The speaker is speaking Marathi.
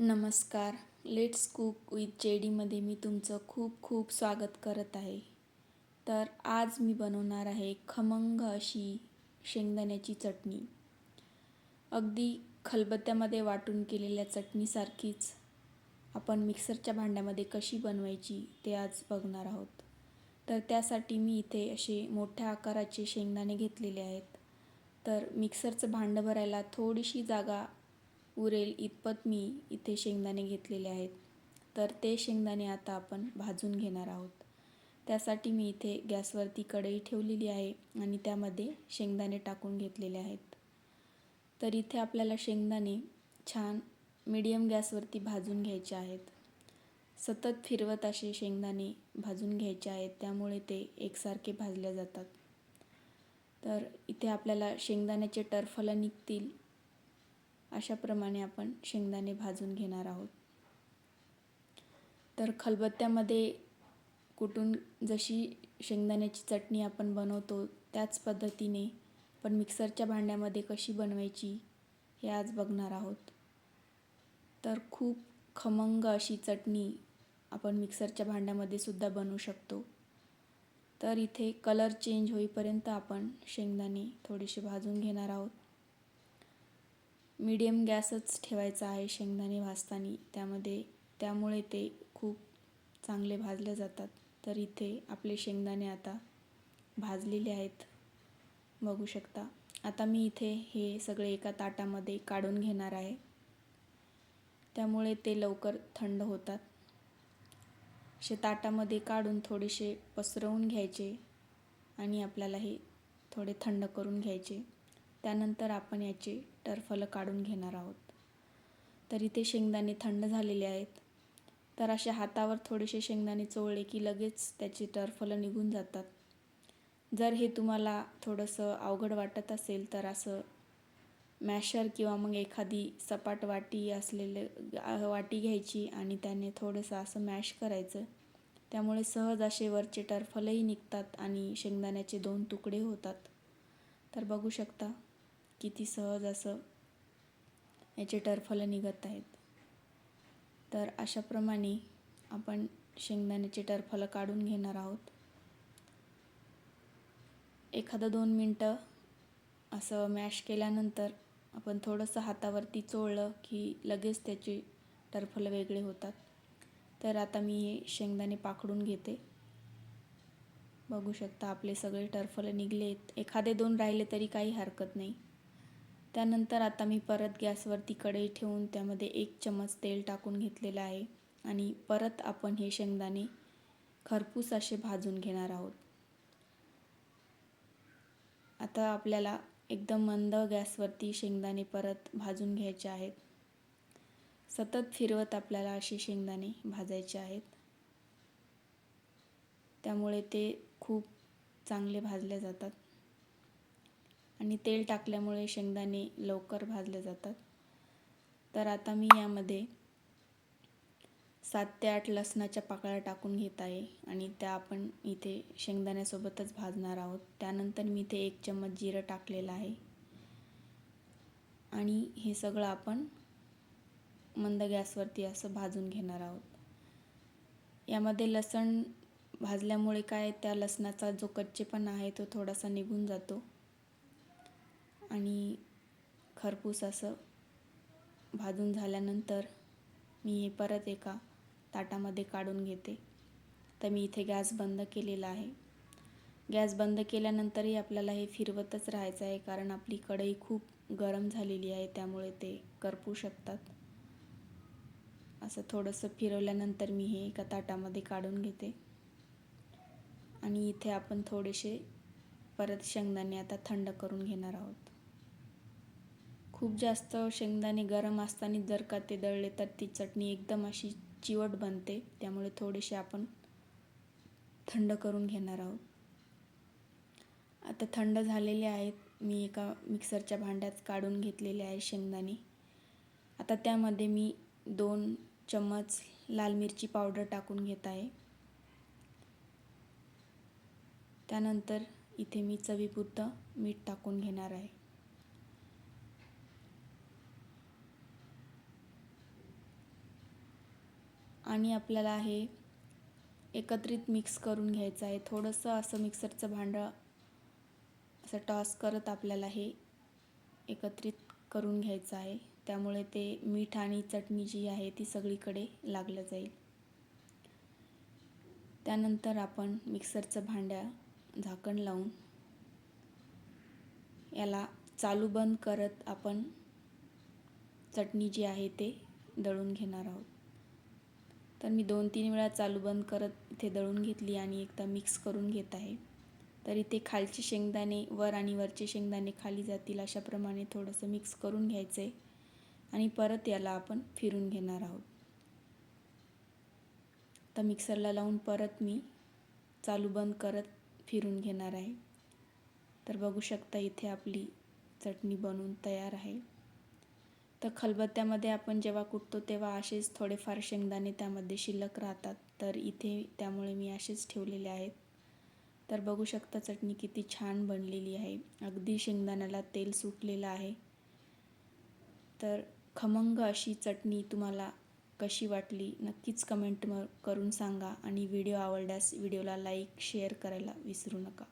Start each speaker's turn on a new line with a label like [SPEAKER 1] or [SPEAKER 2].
[SPEAKER 1] नमस्कार. लेट्स कुक विथ जेडीमध्ये मी तुमचं खूप खूप स्वागत करत आहे. तर आज मी बनवणार आहे खमंग अशी शेंगदाण्याची चटणी. अगदी खलबत्त्यामध्ये वाटून केलेल्या चटणीसारखीच आपण मिक्सरच्या भांड्यामध्ये कशी बनवायची ते आज बघणार आहोत. तर त्यासाठी मी इथे असे मोठ्या आकाराचे शेंगदाणे घेतलेले आहेत. तर मिक्सरचं भांडं भरायला थोडीशी जागा उरेल इतपत मी इथे शेंगदाणे घेतलेले आहेत. तर ते शेंगदाणे आता आपण भाजून घेणार आहोत. त्यासाठी मी इथे गॅसवरती कढई ठेवलेली आहे आणि त्यामध्ये शेंगदाणे टाकून घेतलेले आहेत. तर इथे आपल्याला शेंगदाणे छान मीडियम गॅसवरती भाजून घ्यायचे आहेत. सतत फिरवत असे शेंगदाणे भाजून घ्यायचे आहेत त्यामुळे ते एकसारखे भाजले जातात. तर इथे आपल्याला शेंगदाण्याचे टरफलं निघतील. अशाप्रमाणे आपण शेंगदाणे भाजून घेणार आहोत. तर खलबत्त्यामध्ये कुटून जशी शेंगदाण्याची चटणी आपण बनवतो त्याच पद्धतीने पण मिक्सरच्या भांड्यामध्ये कशी बनवायची हे आज बघणार आहोत. तर खूप खमंग अशी चटणी आपण मिक्सरच्या भांड्यामध्ये सुद्धा बनवू शकतो. तर इथे कलर चेंज होईपर्यंत आपण शेंगदाणे थोडेसे भाजून घेणार आहोत. मीडियम गॅसच ठेवायचा आहे शेंगदाणे भाजताना. त्यामध्ये त्यामुळे ते खूप चांगले भाजले जातात. तर इथे आपले शेंगदाणे आता भाजलेले आहेत. बघू शकता. आता मी इथे हे सगळे एका ताटामध्ये काढून घेणार आहे. त्यामुळे ते लवकर थंड होतात. असे ताटामध्ये काढून थोडेसे पसरवून घ्यायचे आणि आपल्याला हे थोडे थंड करून घ्यायचे. त्यानंतर आपण याचे टरफलं काढून घेणार आहोत. तर इथे शेंगदाणे थंड झालेले आहेत. तर अशा हातावर थोडेसे शेंगदाणे चोळले की लगेच त्याचे टरफलं निघून जातात. जर हे तुम्हाला थोडंसं अवघड वाटत असेल तर असं मॅशर किंवा मग एखादी सपाट वाटी असलेले वाटी घ्यायची आणि त्याने थोडंसं असं मॅश करायचं. त्यामुळे सहज असे वरचे टरफलही निघतात आणि शेंगदाण्याचे दोन तुकडे होतात. तर बघू शकता. किती सहज असं याचे टरफलं निघत आहेत. तर अशाप्रमाणे आपण शेंगदाण्याचे टरफलं काढून घेणार आहोत. एखादं दोन मिनटं असं मॅश केल्यानंतर आपण थोडंसं हातावरती चोळलं की लगेच त्याचे टरफलं वेगळे होतात. तर आता मी हे शेंगदाणे पाकडून घेते. बघू शकता आपले सगळे टरफलं निघलेत. एखादे दोन राहिले तरी काही हरकत नाही. त्यानंतर आता मी परत गॅसवरती कढई ठेवून त्यामध्ये एक चमच तेल टाकून घेतलेलं आहे आणि परत आपण हे शेंगदाणे खरपूस असे भाजून घेणार आहोत. आता आपल्याला एकदम मंद गॅसवरती शेंगदाणे परत भाजून घ्यायचे आहेत. सतत फिरवत आपल्याला असे शेंगदाणे भाजायचे आहेत. त्यामुळे ते खूप चांगले भाजले जातात. आणि तेल टाकल्यामुळे शेंगदाणे लवकर भाजले जातात. तर आता मी यामध्ये सात ते आठ लसणाच्या पाकळ्या टाकून घेत आहे आणि त्या आपण इथे शेंगदाण्यासोबतच भाजणार आहोत. त्यानंतर मी इथे एक चम्मच जिरं टाकलेलं आहे. आणि हे सगळं आपण मंद गॅसवरती असं भाजून घेणार आहोत. यामध्ये लसण भाजल्यामुळे काय त्या लसणाचा जो कच्चेपणा आहे तो थोडासा निघून जातो. आणि खरपूस असं भाजून झाल्यानंतर मी हे परत एका ताटामध्ये काढून घेते. तर मी इथे गॅस बंद केलेला आहे. गॅस बंद केल्यानंतरही आपल्याला हे फिरवतच राहायचं आहे कारण आपली कढई खूप गरम झालेली आहे त्यामुळे ते करपू शकतात. असं थोडंसं फिरवल्यानंतर मी हे एका ताटामध्ये काढून घेते. आणि इथे आपण थोडेसे परत शेंगदाणे आता थंड करून घेणार आहोत. खूप जास्त शेंगदाणे गरम असताना जर का ते दळले तर ती चटणी एकदम अशी चिवट बनते. त्यामुळे थोडेसे आपण थंड करून घेणार आहोत. आता थंड झालेले आहेत. मी एका मिक्सरच्या भांड्यात काढून घेतलेले आहे शेंगदाणे. आता त्यामध्ये मी दोन चम्मच लाल मिरची पावडर टाकून घेत आहे. त्यानंतर इथे मी चवीपुरतं मीठ टाकून घेणार आहे. आणि आपल्याला हे एकत्रित मिक्स करून घ्यायचं आहे. थोडंसं असं मिक्सरचं भांडं असं टॉस करत आपल्याला हे एकत्रित करून घ्यायचं आहे. त्यामुळे ते मीठ आणि चटणी जी आहे ती सगळीकडे लागलं जाईल. त्यानंतर आपण मिक्सरचं भांड्या झाकण लावून याला चालू बंद करत आपण चटणी जी आहे ते दळून घेणार आहोत. तर मी दोन तीन वेळा चालू बंद करत इथे दळून घेतली आणि एकदा मिक्स करून घेत आहे. तर इथे खालचे शेंगदाणे वर आणि वरचे शेंगदाणे खाली जातील अशाप्रमाणे थोडंसं मिक्स करून घ्यायचं. आहे आणि परत याला आपण फिरून घेणार आहोत. तर मिक्सरला लावून परत मी चालू बंद करत फिरून घेणार आहे. तर बघू शकता इथे आपली चटणी बनवून तयार आहे. तर खलबत्त्यामध्ये आपण जेव्हा कुटतो तेव्हा असेच थोडेफार शेंगदाणे त्यामध्ये शिल्लक राहतात. तर इथे त्यामुळे मी असेच ठेवलेले आहेत. तर बघू शकता चटणी किती छान बनलेली आहे. अगदी शेंगदाण्याला तेल सुटलेलं आहे. तर खमंग अशी चटणी तुम्हाला कशी वाटली नक्कीच कमेंट करून सांगा आणि व्हिडिओ आवडल्यास व्हिडिओला लाईक शेअर करायला विसरू नका.